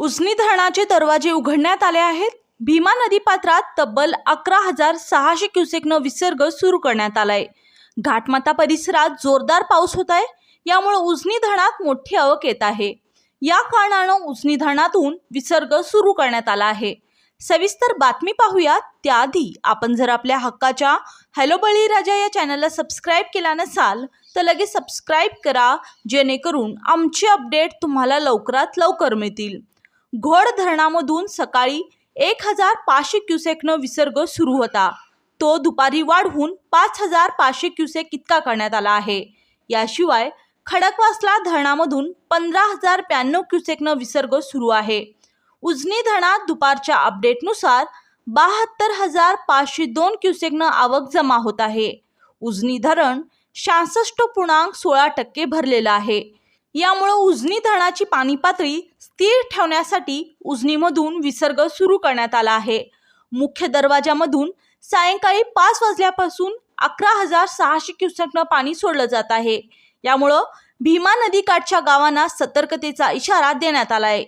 उसनी धरणाचे दरवाजे उघडण्यात आले आहेत. भीमा नदीपात्रात तब्बल अकरा हजार सहाशे क्युसेकनं विसर्ग सुरू करण्यात आलाय. घाटमाता परिसरात जोरदार पाऊस होत आहे. यामुळे उजनी धरणात मोठी आवक येत आहे. या कारणानं उजनी धरणातून विसर्ग सुरू करण्यात आला आहे. सविस्तर बातमी पाहूयात. त्याआधी आपण जर आपल्या हक्काच्या हॅलो बळीराजा या चॅनलला सबस्क्राईब केला नसाल तर लगेच सबस्क्राईब करा जेणेकरून आमचे अपडेट तुम्हाला लवकरात लवकर मिळतील. घोड धरणामधून सकाळी एक हजार पाचशे क्युसेकनं विसर्ग सुरू होता. तो दुपारी वाढवून पाच हजार पाचशे क्युसेक इतका करण्यात आला आहे. याशिवाय खडकवासला धरणामधून पंधरा हजार ब्याण्णव क्युसेकनं विसर्ग सुरू आहे. उजनी धरणात दुपारच्या अपडेटनुसार बहात्तर हजार पाचशे दोन क्युसेकनं आवक जमा होत आहे. उजनी धरण शहासष्ट पूर्णांक सोळा टक्के भरलेलं आहे. यामुळं उजनी धरणाची पाणी पातळी स्थिर ठेवण्यासाठी उजनीमधून विसर्ग सुरू करण्यात आला आहे. मुख्य दरवाजामधून सायंकाळी पाच वाजल्यापासून अकरा हजार सहाशे क्युसेकनं पाणी सोडलं जात आहे. यामुळं भीमा नदीकाठच्या गावांना सतर्कतेचा इशारा देण्यात आला आहे